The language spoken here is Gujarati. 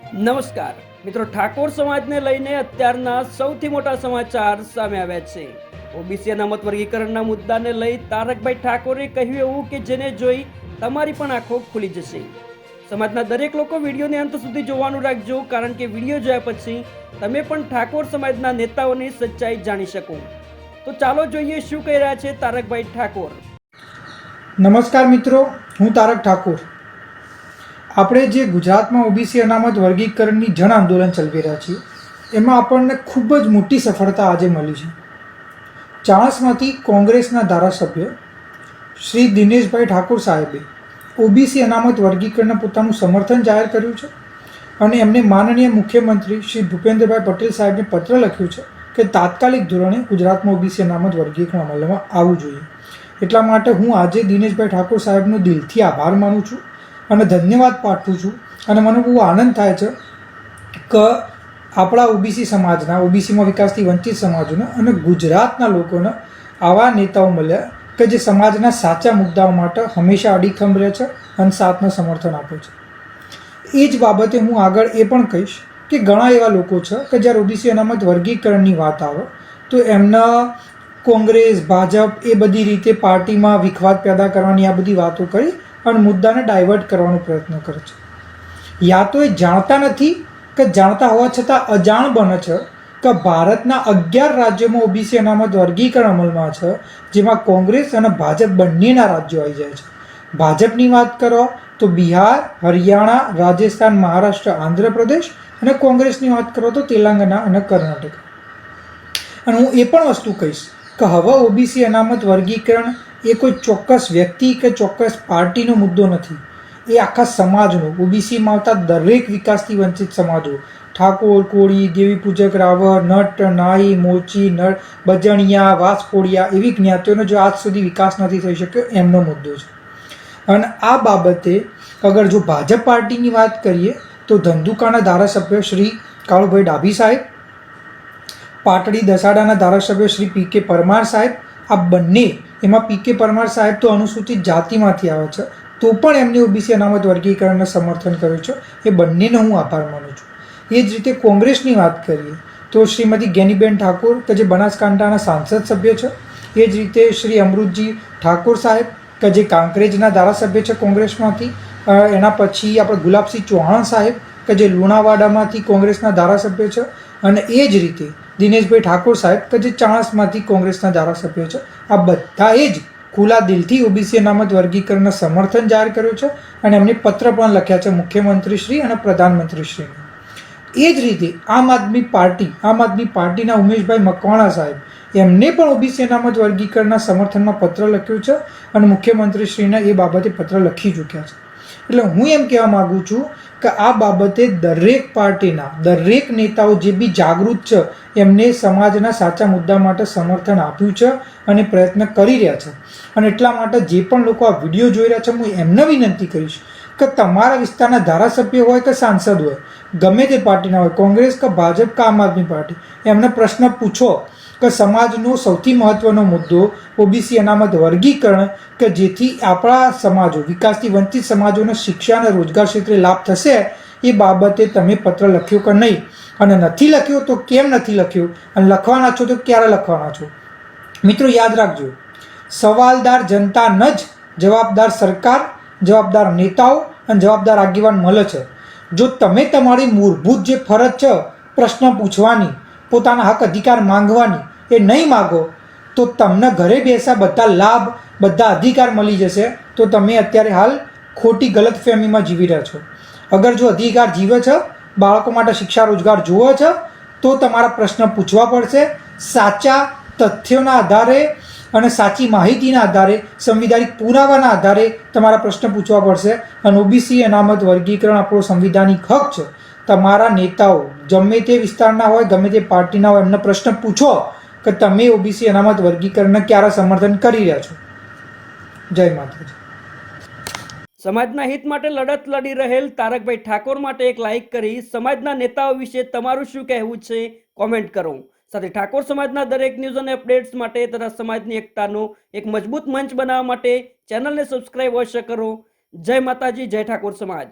નમસ્કાર. મિત્રો, ઠાકોર સમાજને લઈને અત્યારના સૌથી મોટા સમાચાર સામે આવ્યા છે. ઓબીસી અનામત વર્ગીકરણના મુદ્દાને લઈ તારકભાઈ ઠાકોરે કહ્યું એવું કે જેને જોઈ તમારી પણ આંખો ખુલી જશે. સમાજના દરેક લોકો વિડીયોને અંત સુધી જોવાનું રાખજો, કારણ કે વીડિયો જોયા પછી તમે પણ ઠાકોર સમાજના નેતાઓની સચ્ચાઈ જાણી શકો. તો ચાલો જોઈએ શું કહી રહ્યા છે તારકભાઈ ઠાકોર. નમસ્કાર મિત્રો, હું તારક ઠાકુર. આપણે જે ગુજરાતમાં ઓબીસી અનામત વર્ગીકરણની જન આંદોલન ચલાવી રહ્યા છીએ, એમાં આપણને ખૂબ જ મોટી સફળતા આજે મળી છે. ચાણસમાંથી કોંગ્રેસના ધારાસભ્ય શ્રી દિનેશભાઈ ઠાકોર સાહેબે ઓબીસી અનામત વર્ગીકરણને પોતાનું સમર્થન જાહેર કર્યું છે અને એમને માનનીય મુખ્યમંત્રી શ્રી ભૂપેન્દ્રભાઈ પટેલ સાહેબને પત્ર લખ્યું છે કે તાત્કાલિક ધોરણે ગુજરાતમાં ઓબીસી અનામત વર્ગીકરણ અમલમાં આવવું જોઈએ. એટલા માટે હું આજે દિનેશભાઈ ઠાકોર સાહેબનો દિલથી આભાર માનું છું. અને ધન્યવાદ પાઠવું છું. અને મને બહુ આનંદ થાય છે કે આપણા ઓબીસી સમાજના ઓબીસીમાં વિકાસથી વંચિત સમાજોને અને ગુજરાતના લોકોને આવા નેતાઓ મળ્યા કે જે સમાજના સાચા મુદ્દાઓ માટે હંમેશા અડીખમ રહે છે અને સાથને સમર્થન આપે છે. એ જ બાબતે હું આગળ એ પણ કહીશ કે ઘણા એવા લોકો છે કે જ્યારે ઓબીસી અનામત વર્ગીકરણની વાત આવે, તો એમના કોંગ્રેસ, ભાજપ એ બધી રીતે પાર્ટીમાં વિખવાદ પેદા કરવાની આ બધી વાતો કરી અને મુદ્દાને ડાયવર્ટ કરવાનો પ્રયત્ન કરે છે. યા તો એ જાણતા નથી કે જાણતા હોવા છતાં અજાણ બને છે કે ભારતના અગિયાર રાજ્યોમાં ઓબીસી અનામત વર્ગીકરણ અમલમાં છે, જેમાં કોંગ્રેસ અને ભાજપ બંનેના રાજ્યો આવી જાય છે. ભાજપની વાત કરો તો બિહાર, હરિયાણા, રાજસ્થાન, મહારાષ્ટ્ર, આંધ્રપ્રદેશ અને કોંગ્રેસની વાત કરો તો તેલંગાના અને કર્ણાટક. અને હું એ પણ વસ્તુ કહીશ કે હવે ઓબીસી અનામત વર્ગીકરણ એ કોઈ ચોક્કસ વ્યક્તિ કે ચોક્કસ પાર્ટીનો મુદ્દો નથી. એ આખા સમાજનો ઓબીસીમાં આવતા દરેક વિકાસથી વંચિત સમાજો. ઠાકોર, કોળી, દેવી પૂજક રાવર નટ, નાઈ, મોચી, નળ, બજણિયા, વાસકોડિયા એવી જ્ઞાતિઓનો જો આજ સુધી વિકાસ નથી થઈ શક્યો, એમનો મુદ્દો છે. અને આ બાબતે અગર જો ભાજપ પાર્ટીની વાત કરીએ, તો ધંધુકાના ધારાસભ્ય શ્રી કાળુભાઈ ડાભી સાહેબ, પાટડી દસાડાના ધારાસભ્ય શ્રી પી કે પરમાર સાહેબ આ બંને, એમાં પી કે પરમાર સાહેબ તો અનુસૂચિત જાતિમાંથી આવે છે, તો પણ એમને ઓબીસી અનામત વર્ગીકરણને સમર્થન કર્યું છે, એ બંનેનો હું આભાર માનું છું. એ જ રીતે કોંગ્રેસની વાત કરીએ, તો શ્રીમતી ગેનીબેન ઠાકોર, કે જે બનાસકાંઠાના સાંસદ સભ્ય છે, એ જ રીતે શ્રી અમૃતજી ઠાકોર સાહેબ, કે જે કાંકરેજના ધારાસભ્ય છે કોંગ્રેસમાંથી એના પછી આપણે ગુલાબસિંહ ચૌહાણ સાહેબ, કે જે લુણાવાડામાંથી કોંગ્રેસના ધારાસભ્ય છે અને એ જ રીતે દિનેશભાઈ ઠાકોર સાહેબ, કે જે ચાણસમાંથી કોંગ્રેસના ધારાસભ્ય છે, આ બધાએ જ ખુલ્લા દિલથી ઓબીસી અનામત વર્ગીકરણના સમર્થન જાહેર કર્યું છે અને એમને પત્ર પણ લખ્યા છે મુખ્યમંત્રીશ્રી અને પ્રધાનમંત્રીશ્રીને એ જ રીતે આમ આદમી પાર્ટી, આમ આદમી પાર્ટીના ઉમેશભાઈ મકવાણા સાહેબ, એમને પણ ઓબીસી અનામત વર્ગીકરણના સમર્થનમાં પત્ર લખ્યું છે અને મુખ્યમંત્રીશ્રીને એ બાબતે પત્ર લખી ચૂક્યા છે. એટલે હું એમ કહેવા માગું છું કે આ બાબતે દરેક પાર્ટીના, દરેક નેતાઓ જે બી જાગૃત છે, એમને સમાજના સાચા મુદ્દા માટે સમર્થન આપ્યું છે અને પ્રયત્ન કરી રહ્યા છે. અને એટલા માટે જે પણ લોકો આ વીડિયો જોઈ રહ્યા છે, હું એમને વિનંતી કરીશ કે તમારા વિસ્તારના ધારાસભ્ય હોય કે સાંસદ હોય, ગમે તે પાર્ટીના હોય, કોંગ્રેસ કે ભાજપ કે આમ આદમી પાર્ટી, એમને પ્રશ્ન પૂછો કે સમાજનો સૌથી મહત્વનો મુદ્દો ઓબીસી અનામત વર્ગીકરણ કે જેથી આપણા સમાજો, વિકાસથી વંચિત સમાજોને શિક્ષા અને રોજગાર ક્ષેત્રે લાભ થશે, એ બાબતે તમે પત્ર લખ્યો કે નહીં? અને નથી લખ્યો તો કેમ નથી લખ્યો? અને લખવાના છો તો ક્યારે લખવાના છો? મિત્રો, યાદ રાખજો. સવાલદાર જનતા ન જ જવાબદાર સરકાર, જવાબદાર નેતાઓ અને જવાબદાર આગેવાન મળે છે. જો તમે તમારી મૂળભૂત જે ફરજ છે, પ્રશ્ન પૂછવાની, પોતાના હક અધિકાર માંગવાની એ નહીં માગો, તો તમને ઘરે બેસા બધા લાભ, બધા અધિકાર મળી જશે. તો તમે અત્યારે હાલ ખોટી ગલત ફેમીમાં જીવી રહ્યા છો. અગર જો અધિકાર જીવે છે, બાળકો માટે શિક્ષા રોજગાર જુએ છે, તો તમારા પ્રશ્ન પૂછવા પડશે. સાચા તથ્યોના આધારે અને સાચી માહિતીના આધારે, સંવિધાનિક પુરાવાના આધારે તમારા પ્રશ્ન પૂછવા પડશે. અને ઓબીસી અનામત વર્ગીકરણ આપણો સંવિધાનિક હક છે. તમારા નેતાઓ, ગમે તે વિસ્તારના હોય, ગમે તે પાર્ટીના હોય, એમને પ્રશ્ન પૂછો. કે તમે ઓબીસી અનામત વર્ગીકરણને ક્યારે સમર્થન કરી રહ્યા છો? જય માતાજી. સમાજના હિત માટે લડત લડી રહેલ તારકભાઈ ઠાકોર માટે એક લાઇક કરી સમાજના નેતાઓ વિશે તમારું શું કહેવું છે? કોમેન્ટ કરો. સાથે ઠાકોર સમાજના દરેક ન્યૂઝ અને અપડેટ્સ માટે તથા સમાજની એકતાનો એક મજબૂત મંચ બનાવવા માટે ચેનલને સબસ્ક્રાઇબ અવશ્ય કરો. જય માતાજી, જય ઠાકોર સમાજ.